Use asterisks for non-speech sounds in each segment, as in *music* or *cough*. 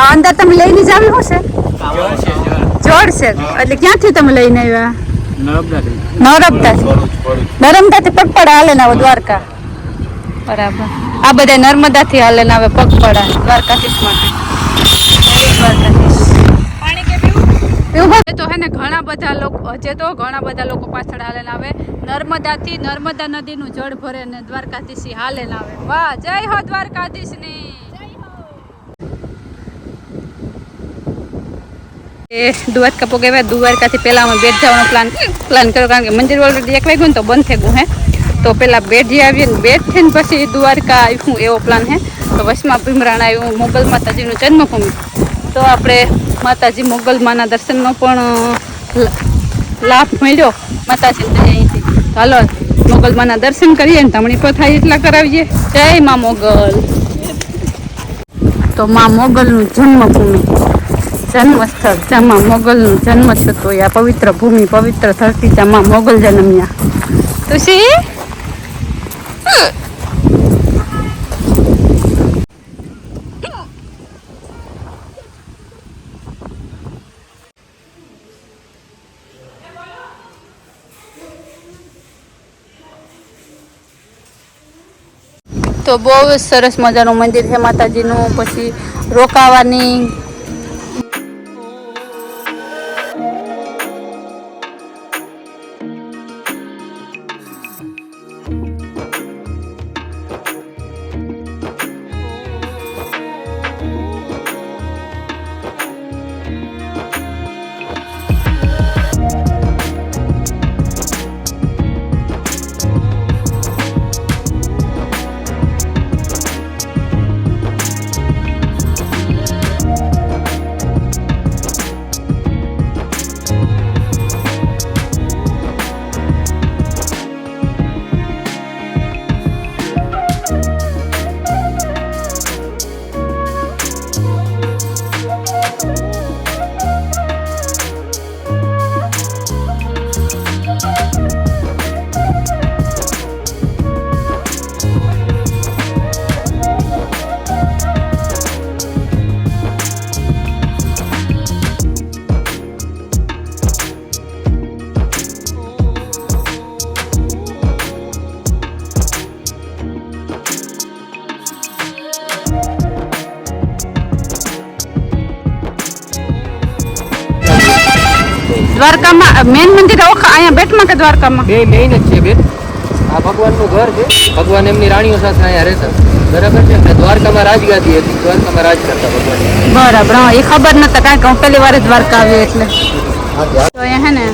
આ અંદર તમે લઈને જ આવ્યો છે જોડ છે. એટલે ક્યાંથી તમે લઈને આવ્યા? નર્મદા નર્મદા થી પગપડા હાલે આવે દ્વારકા? બરાબર. આ બધા નર્મદાથી હાલે ને આવે પગપડા દ્વારકાધીશ માટે. દ્વારકાધીશ. તો હે ને ઘણા બધા લોકો, હજે તો ઘણા બધા લોકો પાછળ હાલે આવે. નર્મદાથી નર્મદા નદીનું જળ ભરે ને દ્વારકાધીશ હાલે આવે. વાહ, જય હો દ્વારકાધીશની. એ દ્વારકા પોગે દ્વારકાથી પહેલા અમે બેટ જવાનો પ્લાન પ્લાન કર્યો કારણ કે મંદિર ઓલરેડી એક વાગ્યું તો બંધ થઈ ગયું હે. તો પહેલા બેટ જઈ આવીએ ને બેટ થઈને પછી દ્વારકા આવ્યું એવો પ્લાન હે. તો વચમાં ભીમરાણ આવ્યું, મોગલ માતાજીનું જન્મભૂમિ. તો આપણે માતાજી મોગલમાના દર્શનનો પણ લાભ મળ્યો માતાજી અહીંથી. હાલો મોગલમાના દર્શન કરીએ ને તમણી પર થાય એટલા કરાવીએ. જય મા મોગલ. તો મા મોગલનું જન્મભૂમિ. જન્મસ્થળ. જ્યાં મોગલનું જન્મ થતો આ પવિત્ર ભૂમિ પવિત્ર ધરતી જ્યાં મોગલ જન્મ્યા. તુસી? તો બહુ જ સરસ મજાનું મંદિર છે માતાજીનું. પછી રોકાવાની દ્વારકામાં મેન મંદિર અહીંયા બેટમાં કે દ્વારકામાં? બે મેઇન જ છે બેટ આ ભગવાનનું ઘર છે. ભગવાન એમની રાણીઓ સાથે અહીંયા રહેતા. બરાબર છે? અને દ્વારકામાં રાજગાદી હતી. દ્વારકામાં રાજ કરતા ભગવાન. બરાબર હા એ ખબર નતા કારણ કે હું પહેલી વાર દ્વારકા આવી એટલે. તો અહીંયા હે ને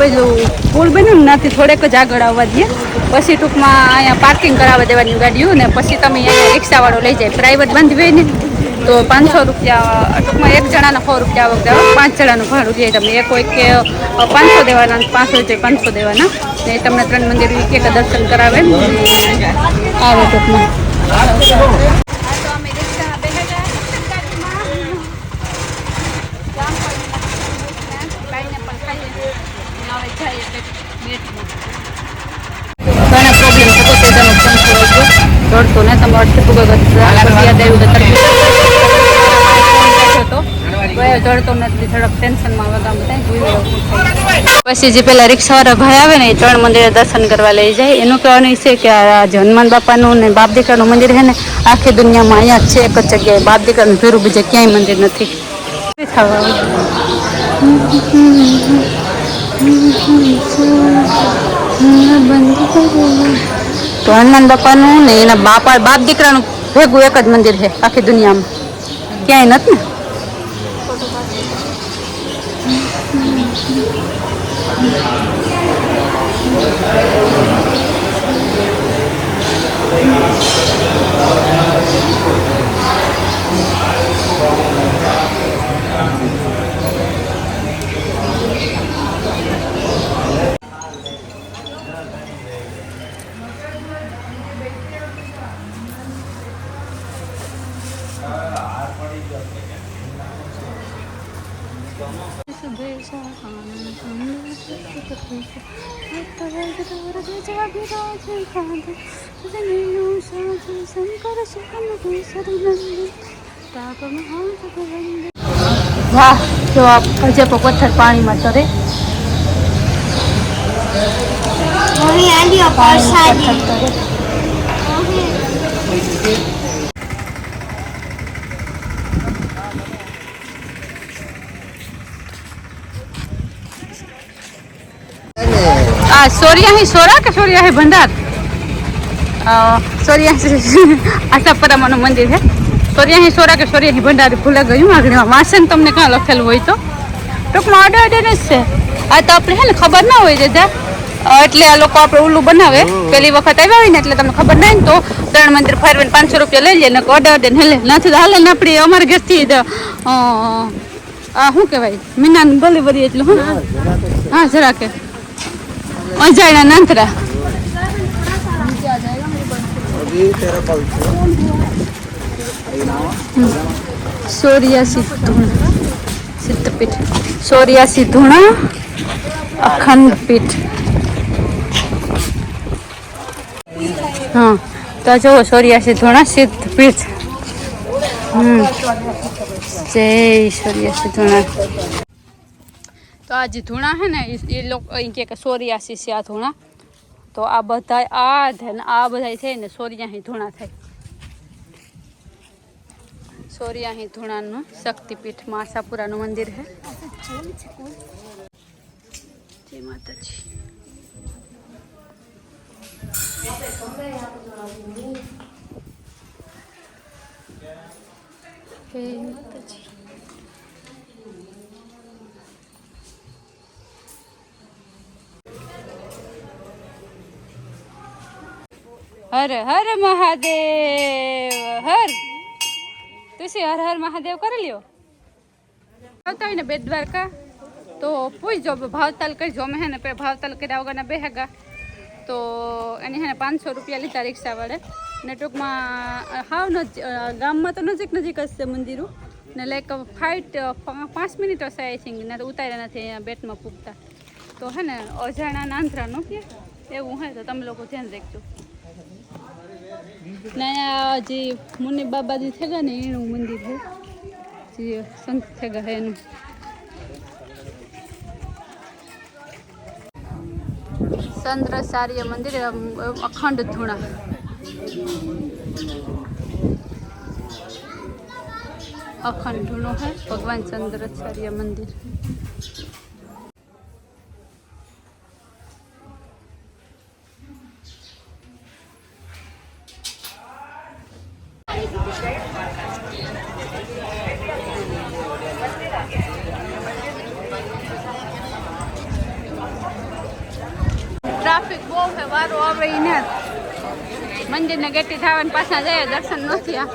પેલું પુલ બન્યું ને નથી થોડેક જ આગળ આવવા દઈએ. પછી ટૂંકમાં અહીંયા પાર્કિંગ કરાવવા દેવાની ગાડીઓ ને પછી તમે અહીંયા રિક્ષાવાળો લઈ જાય. પ્રાઇવેટ બંધ હોય ને તો પાંચસો રૂપિયા, ટૂંકમાં એક જણાના સો રૂપિયા આવક દેવા પાંચ જણાનું ભાડું જાય તમને એક હોય કે પાંચસો દેવાના પાંચસો હોય પાંચસો દેવાના. ને તમને ત્રણ મંદિર એક દર્શન કરાવે. આવે ટૂંકમાં ઘણા પ્રોબ્લેમ થતો તે તમે દોડતો ને તમે અટકે પૂગો દોડતો નથી થોડોક ટેન્શનમાં થાય જોઈ પછી જે પેલા રિક્ષાવાળા ભાઈ આવે ને એ ત્રણ મંદિરે દર્શન કરવા લઈ જાય. એનું કહેવાનું છે કે આ જે હનુમાન બાપાનું ને બાપ દીકરાનું મંદિર છે ને આખી દુનિયામાં અહીંયા જ છે એક જ જગ્યાએ. બાપ દીકરાનું ભેરું બીજે ક્યાંય મંદિર નથી. તો હનુમાન બાપાનું ને એના બાપા બાપ દીકરાનું ભેગું એક જ મંદિર છે આખી દુનિયામાં. ક્યાંય નથી ને. Thank you. વાહ જો આ ભજે પથ્થર પાણીમાં તરે મમ્મી પ્રસાદી. પથ્થર તરે આ સોરિયાહી સોરા કે સોરિયાહી ભંડાર? અ, સોરિયાહી *laughs* આશાપરામાનું મંદિર છે. સોરિયાહી સોરા કે સોરિયાહી ભંડાર ભૂલા ગયું. આગળ વાસણ તમને કાં લખેલું હોય તો? ટૂંકમાં અડે અડે જ છે. આ તો આપણે હે ને ખબર ના હોય અ, એટલે આ લોકો આપણે ઓલું બનાવે. પેલી વખત આવ્યા હોય ને એટલે તમને ખબર ના ને તો ત્રણ મંદિર ફરવીને પાંચસો રૂપિયા લઈ લે ને ઓર્ડર અડે ને નથી તો હાલે ને આપણે અમારા ઘરથી આ શું કહેવાય? મીનાન ભલે બધી એટલું હું હા જરા કે અજાણ્યા નાંતરા. સોરિયાસી ધૂણા. સિદ્ધપીઠ સોરિયાસી ધૂણા અખંડ પીઠ હા, તો જુઓ સોરિયાસી ધૂણા, સિદ્ધપીઠ. હમ. જય સોરિયાસી તો આ જે ધૂણા છે ને, ઈ- એ લોકો અહીં કહે કે સોરિયાસી છે આ ધૂણા. તો આ બધા આ છે ને, આ બધા છે ને સોરિયાહી ધૂણા થાય સોરિયાહી ધૂણાનું શક્તિપીઠમાં આશાપુરાનું મંદિર છે. જય માતાજી. જય માતાજી. હર હર મહાદેવ, હર. તુસી હર હર મહાદેવ કરી લ્યો. આવતા હોય ને બે દ્વારકા. તો પૂછજો ભાવતાલ કરજો. અમે હે ને ભાવતાલ કર્યા વગરના બેહેગા તો એની હે ને પાંચસો રૂપિયા લીધા રિક્ષા વડે ને ટૂંકમાં હાવ ગામમાં તો નજીક નજીક જ છે મંદિરું. ને લાઈક ફાઇટ પાંચ મિનિટ હશે આઈ થિંક. ને ઉતાર્યા નથી, અહીંયા બેટમાં પૂગતા. તો હે ને અજાણા નાંધરાનું કે? એવું હોય તો તમે લોકો ધ્યાન રાખજો. ને અહીંયા જે મુનિ બાબાજી થેગા ને એનું મંદિર છે. જે સંત થેગા હે એનું. ચંદ્રસાર્ય મંદિર અખંડ ધૂણા. અખંડ ધૂણો હે, ભગવાન ચંદ્રચાર્ય મંદિર. ટ્રાફિક બહુ છે વારો આવે ને. મંદિરને ગેટી થવાને પાછા જાય દર્શન નથી આ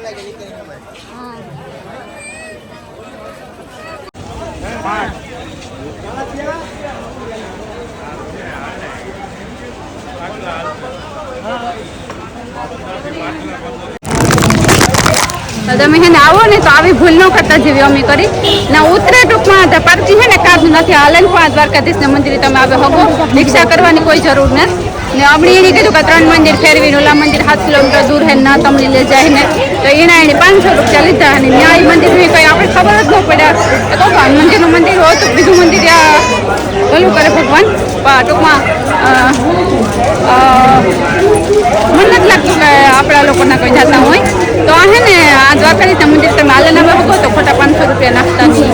તમે હે ને આવો ને તો આવી ભૂલ ન કરતા જેવી અમે કરી. ને, ઉતરે ટૂંકમાં પાર્કિંગ છે ને કાબ નથી. હાલે ને પણ દ્વારકાધીશના મંદિરે તમે આવે હકો રિક્ષા કરવાની કોઈ જરૂર નથી. ને આપણે એને કીધું કે ત્રણ મંદિર ફેરવીને ઓલા મંદિર સાત કિલોમીટર દૂર હે ના તમને લઈ જાય ને. તો એના એને પાંચસો રૂપિયા લીધા અને ન્યાય મંદિરની કઈ આપણે ખબર જ ન પડ્યા. તો મંદિરનું મંદિર હોય તો બીજું મંદિર આ ભલું કરે ભગવાન. ટૂંકમાં મને નથી લાગતું કે આપણા લોકોના કોઈ જાતા હોય. તો આ હે ને, આ દ્વારકાધીશના મંદિર તમે હાલે ના તો ખોટા પાંચસો રૂપિયા નાખતા નહીં.